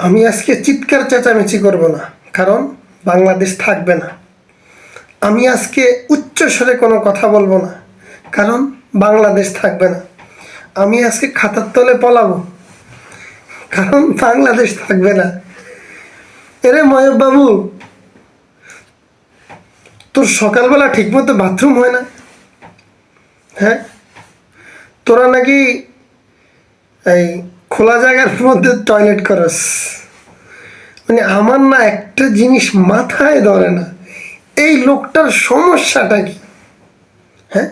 আমি আজকে চিৎকার চেঁচামেচি করব না, কারণ বাংলাদেশ থাকবে না। আমি আজকে উচ্চ স্বরে কোনো কথা বলব না, কারণ বাংলাদেশ থাকবে না। আমি আজকে খাতার তলে পলাবো, কারণ বাংলাদেশ থাকবে না। এরে ময়ব বাবু, তোর সকালবেলা ঠিকমতো বাথরুম হয় না? হ্যাঁ? তোরা নাকি এই খোলা জায়গার মধ্যে টয়লেট করস মানে আমার না একটা জিনিস মাথায় ধরে না। এই লোকটার সমস্যাটা কি? হ্যাঁ?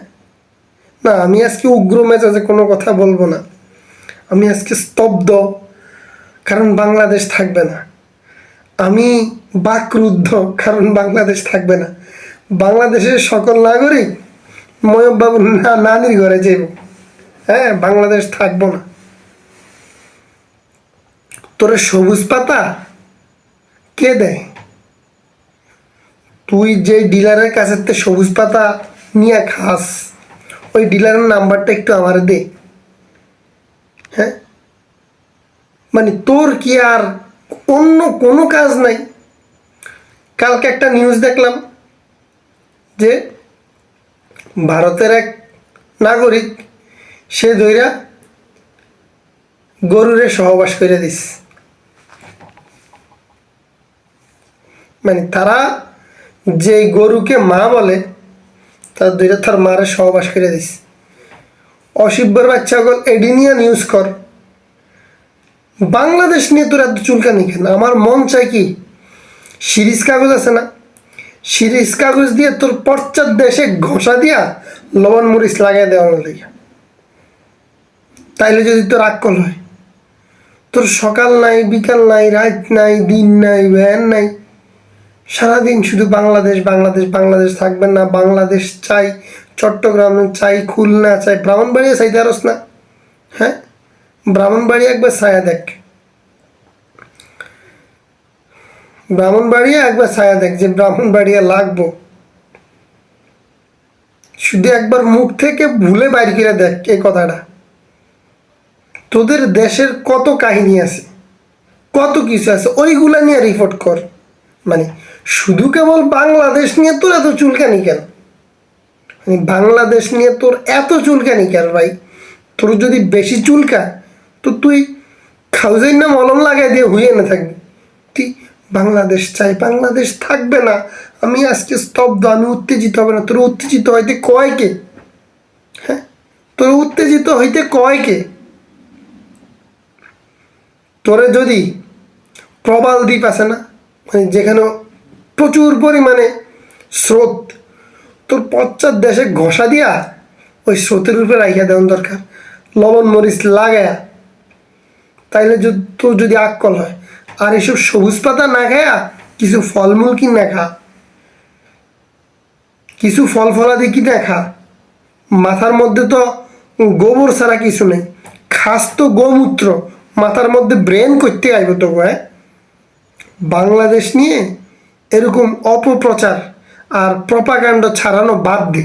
না, আমি আজকে উগ্র মেজাজে কোনো কথা বলব না। আমি আজকে স্তব্ধ, কারণ বাংলাদেশ থাকবে না। আমি বাকরুদ্ধ, কারণ বাংলাদেশ থাকবে না। বাংলাদেশের সকল নাগরিক ময়ূরবাবু না, নানির ঘরে যাইব। হ্যাঁ বাংলাদেশ থাকব না। তোরে সবুজ পাতা? কে দেয়? তুই যে ডিলারের কাছে থেকে সবুজ পাতা নিয়ে খাস, ওই ডিলারের নাম্বারটা একটু আমার দে। হ্যাঁ? মানে তোর কি আর অন্য কোনো কাজ নাই? কালকে একটা নিউজ দেখলাম যে ভারতের এক নাগরিক, সে দইরা গরুরে সহবাস করে দিস তারা যে গরুকে মা বলে, তার দুইটা তার মারে সহবাস করে দিস। অসিব্বর বাচ্চা গল এডি নিয়ে নিউজ কর। বাংলাদেশ নিয়ে তোর এত চুলকানি কেন? আমার মন চাই কি, সিরিজ কাগজ আছে না? সিরিজ কাগজ দিয়ে তোর পশ্চাৎ দেশে ঘষা দিয়া লবণ মরিচ লাগাই দেওয়া লাগে। তাইলে যদি তোর আক্কল হয়। তোর সকাল নাই, বিকাল নাই, রাত নাই, দিন নাই, ভ্যান নাই সারাদিন শুধু বাংলাদেশ বাংলাদেশ বাংলাদেশ থাকবেন না, বাংলাদেশ চাই, চট্টগ্রাম চাই, খুলনা চাই, ব্রাহ্মণবাড়িয়া চাইতে আরস না। হ্যাঁ? ব্রাহ্মণবাড়িয়া একবার ছায়া দেখ। ব্রাহ্মণবাড়িয়া একবার ছায়া দেখ যে ব্রাহ্মণবাড়িয়া লাগবো। শুধু একবার মুখ থেকে ভুলে বাইর করে দেখ এই কথাটা। তোদের দেশের কত কাহিনী আছে, কত কিছু আছে, ওইগুলা নিয়ে রিপোর্ট কর। মানে শুধু কেবল বাংলাদেশ নিয়ে তোর এত চুলকানি কেন? মানে বাংলাদেশ নিয়ে তোর এত চুলকানি কেন ভাই? তোর যদি বেশি চুলকা তো তুই খাউজাই না মলম লাগাই দিয়ে হুইয়ে না থাকবি। তুই বাংলাদেশ চাই, বাংলাদেশ থাকবে না। আমি আজকে স্তব্ধ, আমি উত্তেজিত হবে না। তোর উত্তেজিত হইতে কয় কে? হ্যাঁ? তোর উত্তেজিত হইতে কয় কে? তোরে যদি প্রবাল দ্বীপ আছে না মানে যেখানে প্রচুর পরিমাণে স্রোত। তোর পশ্চাৎ দেশে ঘষা দিয়া ওই স্রোতের উপরে রাখিয়া দেওয়ার দরকার। লবণ, মরিচ লাগায়া। তাইলে তোর যদি আকল হয়, আর এসব সবুজ পাতা না খায়া কিছু ফলমূল কি না খা। কিছু ফল ফলাদি কি না খা। মাথার মধ্যে তো গোবর ছাড়া কিছু নেই। খাস তো গোমূত্র। মাথার মধ্যে ব্রেন করতে আইব তো হ্যাঁ? বাংলাদেশ নিয়ে এরকম অপপ্রচার আর প্রপাকাণ্ড ছাড়ানো বাদ দে।